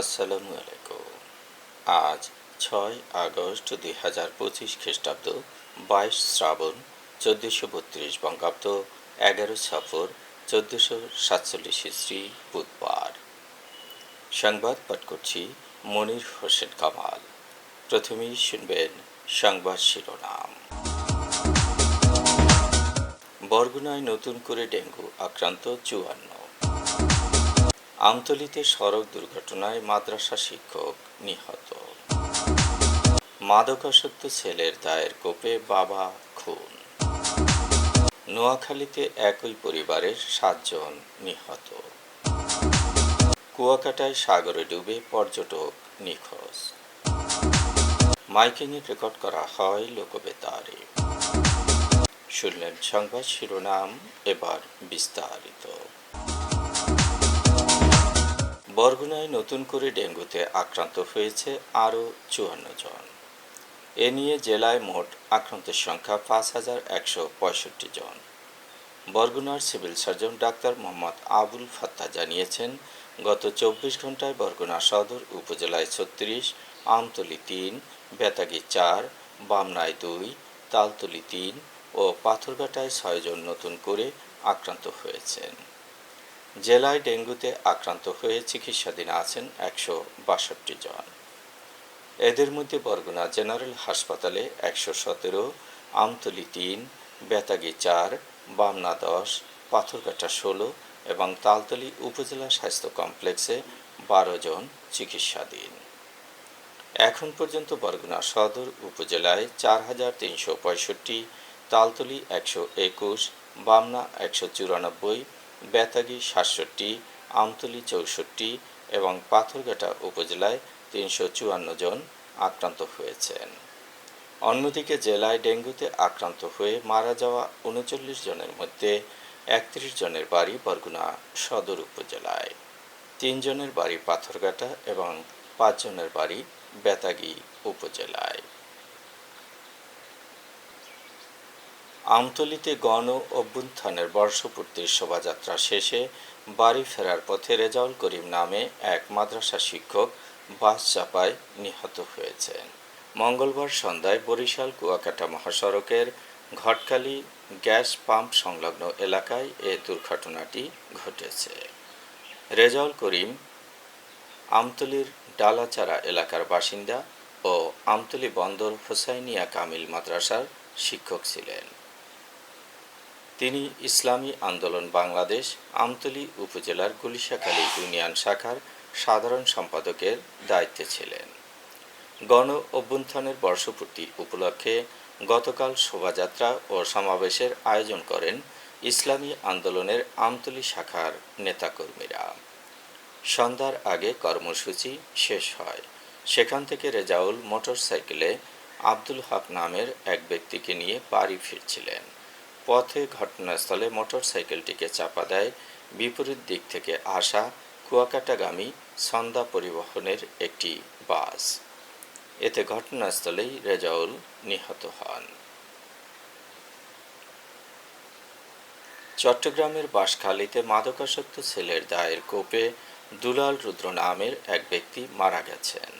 আসসালামু আলাইকুম। আজ ছয় আগস্ট দুই হাজার পঁচিশ খ্রিস্টাব্দ, বাইশ শ্রাবণ, চোদ্দোশো বত্রিশ বঙ্গাব্দ, এগারো সফর চোদ্দোশো সাতচল্লিশ শ্রী বুধবার। সংবাদ পাঠ করছি মনির হোসেন কামাল। প্রথমেই শুনবেন সংবাদ শিরোনাম। বরগুনায় নতুন করে ডেঙ্গু আক্রান্ত চুয়ান্ন। আমতলিতে সড়ক দুর্ঘটনায় মাদ্রাসা শিক্ষক নিহত। মাদকাসক্ত ছেলের দায়ের কোপে বাবা খুন। নোয়াখালীতে একই পরিবারের সাতজন নিহত। কুয়াকাটায় সাগরে ডুবে পর্যটক নিখোঁজ। মাইকিংয়ে রেকর্ড করা হয় লোকবেতারে। শুনলেন সংবাদ শিরোনাম এবার বিস্তারিত। বরগুনায় নতুন করে ডেঙ্গুতে আক্রান্ত হয়েছে আরও চুয়ান্ন জন। এ নিয়ে জেলায় মোট আক্রান্তের সংখ্যা পাঁচ হাজার একশো পঁয়ষট্টি জন। বরগুনার civil surgeon doctor Mohammad Abul Fatta জানিয়েছেন, গত চব্বিশ ঘন্টায় বরগুনা সদর উপজেলায় ছত্রিশ, আমতলি তিন, বেতাগি চার, বামনায় দুই, তালতলি তিন ও পাথরঘাটায় ছয়জন নতুন করে আক্রান্ত হয়েছেন। জেলায় ডেঙ্গুতে আক্রান্ত হয়ে চিকিৎসাধীন আছেন একশো বাষট্টি জন। এদের মধ্যে বরগুনা জেনারেল হাসপাতালে একশো সতেরো, আমতলি তিন, বেতাগি চার, বামনা দশ, পাথরঘাটা ষোলো এবং তালতলি উপজেলা স্বাস্থ্য কমপ্লেক্সে বারো জন চিকিৎসাধীন। এখন পর্যন্ত বরগুনা সদর উপজেলায় চার হাজার তিনশো পঁয়ষট্টি, তালতলি একশো একুশ, বামনা একশো চুরানব্বই বেতাগি সাতষট্টি, আমতলি চৌষট্টি এবং পাথরঘাটা উপজেলায় তিনশো চুয়ান্ন জন আক্রান্ত হয়েছেন। অন্যদিকে জেলায় ডেঙ্গুতে আক্রান্ত হয়ে মারা যাওয়া উনচল্লিশ জনের মধ্যে একত্রিশ জনের বাড়ি বরগুনা সদর উপজেলায় তিনজনের বাড়ি পাথরঘাটা এবং পাঁচজনের বাড়ি বেতাগি উপজেলায়। আমতলিতে গণ অভ্যুত্থানের বর্ষপূর্তির শোভাযাত্রা শেষে বাড়ি ফেরার পথে রেজাউল করিম নামে এক মাদ্রাসা শিক্ষক বাস চাপায় নিহত হয়েছেন। মঙ্গলবার সন্ধ্যায় বরিশাল কুয়াকাটা মহাসড়কের ঘটকালি গ্যাস পাম্প সংলগ্ন এলাকায় এ দুর্ঘটনাটি ঘটেছে। রেজাউল করিম আমতলির ডালাচারা এলাকার বাসিন্দা ও আমতলি বন্দর হোসাইনিয়া কামিল মাদ্রাসার শিক্ষক ছিলেন। তিনি ইসলামী আন্দোলন বাংলাদেশ, আমতলী উপজেলার গুলিশাখালী ইউনিয়ন শাখার সাধারণ সম্পাদকের দায়িত্বে ছিলেন। গণ অভ্যুত্থানের বর্ষপূর্তি উপলক্ষে গতকাল শোভাযাত্রা ও সমাবেশের আয়োজন করেন ইসলামী আন্দোলনের আমতলী শাখার নেতাকর্মীরা। সন্ধ্যার আগে কর্মসূচি শেষ হয়। সেখান থেকে রেজাউল মোটরসাইকেলে আব্দুল হক নামের এক ব্যক্তিকে নিয়ে বাড়ি ফিরছিলেন। পথে ঘটনাস্থলে মোটরসাইকেলটিকে চাপা দেয়। বিপরীত দিক থেকে আসা কুয়াকাটাগামী সন্ধ্যা পরিবহনের একটি বাস। এতে ঘটনাস্থলেই রেজাউল নিহত হন। চট্টগ্রামের বাঁশখালীতে মাদকাসক্ত ছেলের দায়ের কোপে দুলাল রুদ্র নামের এক ব্যক্তি মারা গেছেন।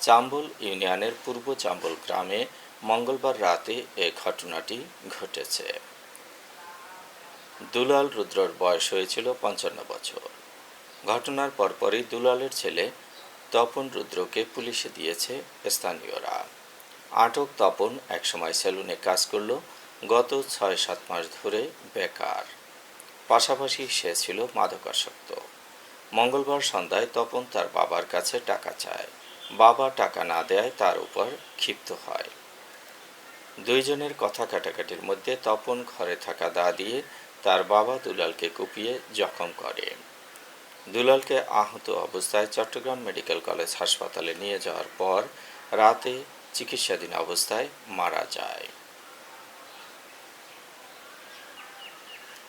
চাম্বল ইউনিয়নের পূর্ব চাম্বল গ্রামে মঙ্গলবার রাতে এ ঘটনাটি ঘটেছে। দুলাল রুদ্রর বয়স হয়েছিল পঞ্চান্ন বছর। ঘটনার পরপরই দুলালের ছেলে তপন রুদ্রকে পুলিশে দিয়েছে স্থানীয়রা। আটক তপন একসময় সেলুনে কাজ করল, গত ছয় সাত মাস ধরে বেকার। পাশাপাশি সে ছিল মাদকাসক্ত। মঙ্গলবার সন্ধ্যায় তপন তার বাবার কাছে টাকা চায়। বাবা টাকা না দেয় তার উপর ক্ষিপ্ত হয়। দুইজনের কথা কাটাকাটির মধ্যে তপন ঘরে থাকা দা দিয়ে তার বাবা দুলালকে কুপিয়ে জখম করে। দুলালকে আহত অবস্থায় চট্টগ্রাম মেডিকেল কলেজ হাসপাতালে নিয়ে যাওয়ার পর রাতে চিকিৎসাধীন অবস্থায় মারা যায়।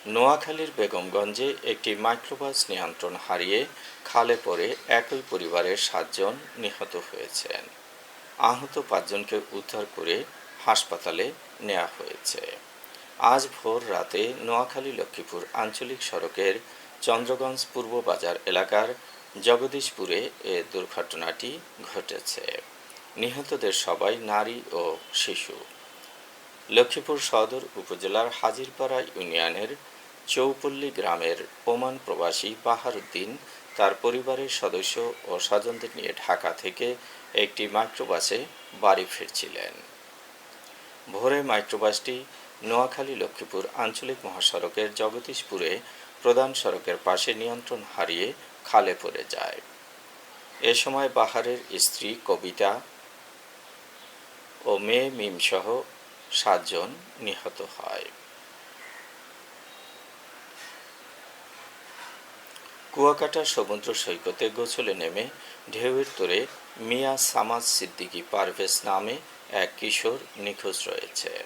নোয়াখালীর বেগমগঞ্জে একটি মাইক্রোবাস নিয়ন্ত্রণ হারিয়ে খালে পড়ে একই পরিবারের সাতজন নিহত হয়েছেন। আহত পাঁচজনকে উদ্ধার করে হাসপাতালে নেওয়া হয়েছে। আজ ভোর রাতে নোয়াখালী লক্ষ্মীপুর আঞ্চলিক সড়কের চন্দ্রগঞ্জ পূর্ব বাজার এলাকার জগদীশপুরে এ দুর্ঘটনাটি ঘটেছে। নিহতদের সবাই নারী ও শিশু। লক্ষ্মীপুর সদর উপজেলার হাজিরপাড়া ইউনিয়নের চৌপল্লী গ্রামের ওমান প্রবাসী বাহারুদ্দিন তার পরিবারের সদস্য ও স্বজনদের নিয়ে ঢাকা থেকে একটি মাইক্রোবাসে বাড়ি ফিরছিলেন। ভোরে মাইক্রোবাসটি নোয়াখালী লক্ষ্মীপুর আঞ্চলিক মহাসড়কের জগদীশপুরে প্রধান সড়কের পাশে নিয়ন্ত্রণ হারিয়ে খালে পড়ে যায়। এ সময় বাহারের স্ত্রী, কবিতা ও মেয়ে মিমসহ সাতজন নিহত হয়। কুয়াকাটা সমুদ্র সৈকতে গোছলে নেমে ঢেউয়ের তোরে মিয়া সামাজ সিদ্দিকী পারভেজ নামে এক কিশোর নিখোঁজ রয়েছে।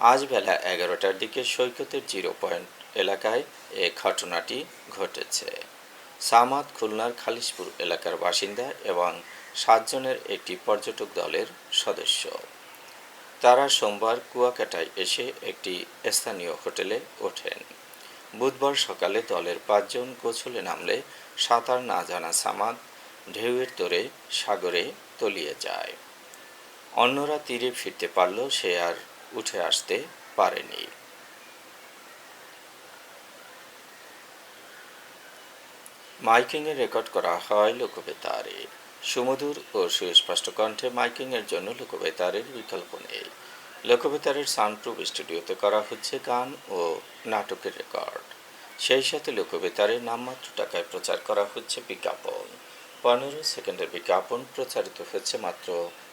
আজ বেলা এগারোটার দিকে সৈকতের জিরো পয়েন্ট এলাকায় এ ঘটনাটি ঘটেছে। সামাদ খুলনার খালিশপুর এলাকার বাসিন্দা এবং সাতজনের একটি পর্যটক দলের সদস্য। তারা সোমবার কুয়াকাটায় এসে একটি স্থানীয় হোটেলে ওঠেন। বুধবার সকালে দলের পাঁচজন গোছলে নামলে সাঁতার না জানা সামাদ ঢেউয়ের তোরে সাগরে তলিয়ে যায়। অন্যরা তীরে ফিরতে পারলেও সে আর উঠে আসতে পারেনি। মাইকিংয়ে রেকর্ড করা হয় লোকবেতারে। সুমধুর ও সুস্পষ্ট কণ্ঠে মাইকিংয়ের জন্য লোকবেতারের বিকল্প নেই। লোকবেতারের সাউন্ডপ্রুফ স্টুডিওতে করা হচ্ছে গান ও নাটকের রেকর্ড। সেই সাথে লোকবেতারে নামমাত্র টাকায় প্রচার করা হচ্ছে বিজ্ঞাপন। পনেরো সেকেন্ডের বিজ্ঞাপন প্রচারিত হচ্ছে মাত্র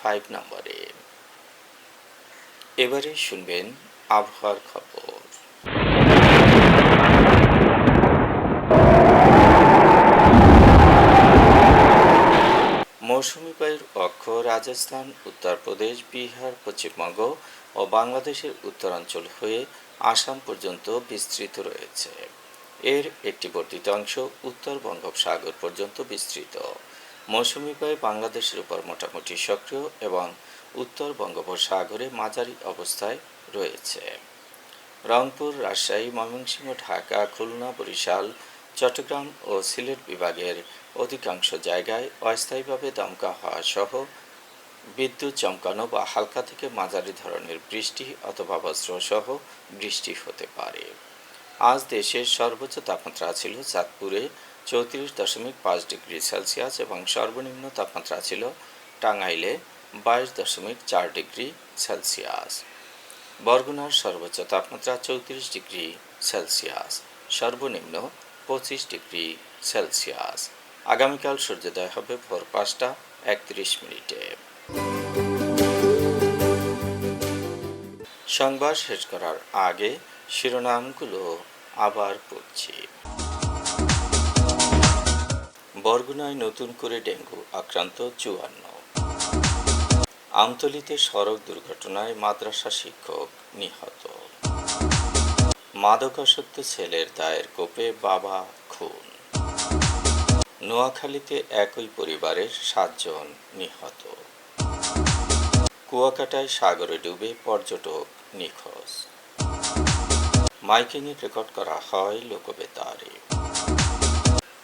five নম্বরে এবারে শুনবেন আবহাওয়ার খবর। মৌসুমি বায়ুর অক্ষ রাজস্থান উত্তরপ্রদেশ বিহার, পশ্চিমবঙ্গ ও বাংলাদেশের উত্তরাঞ্চল হয়ে আসাম পর্যন্ত বিস্তৃত রয়েছে। এর একটি বর্ধিত অংশ উত্তর বঙ্গোপসাগর পর্যন্ত বিস্তৃত। মৌসুমি বায়ু বাংলাদেশের উপর মোটামুটি সক্রিয় এবং উত্তর বঙ্গোপসাগরে মাঝারি অবস্থায় রয়েছে। রংপুর, রাজশাহী, ময়মনসিংহ, ঢাকা, খুলনা, বরিশাল, চট্টগ্রাম ও সিলেট বিভাগের অধিকাংশ জায়গায় অস্থায়ীভাবে দমকা হওয়া সহ বিদ্যুৎ চমকানো বা হালকা থেকে মাঝারি ধরনের বৃষ্টি অথবা বজ্রসহ বৃষ্টি হতে পারে। আজ দেশের সর্বোচ্চ তাপমাত্রা ছিল চাঁদপুরে চৌত্রিশ দশমিক পাঁচ ডিগ্রি সেলসিয়াস এবং সর্বনিম্ন তাপমাত্রা ছিল টাঙ্গাইলে বাইশ দশমিক চার ডিগ্রি সেলসিয়াস। বরগুনার সর্বোচ্চ তাপমাত্রা চৌত্রিশ ডিগ্রি সেলসিয়াস, সর্বনিম্ন পঁচিশ ডিগ্রি সেলসিয়াস। আগামীকাল সূর্যোদয় হবে ভোর পাঁচটা একত্রিশ মিনিটে। সংবাদ শেষ করার আগে শিরোনামগুলো আবার পড়ছি। বরগুনায় নতুন করে ডেঙ্গু আক্রান্ত চুয়ান্ন। আমতলিতে সড়ক দুর্ঘটনায় মাদ্রাসা শিক্ষক নিহত। মাদকাসক্ত ছেলের দায়ের কোপে বাবা খুন। নোয়াখালীতে একই পরিবারের সাতজন নিহত। কুয়াকাটায় সাগরে ডুবে পর্যটক নিখোঁজ। মাইকিংয়ে রেকর্ড করা হয় লোকবেতারে।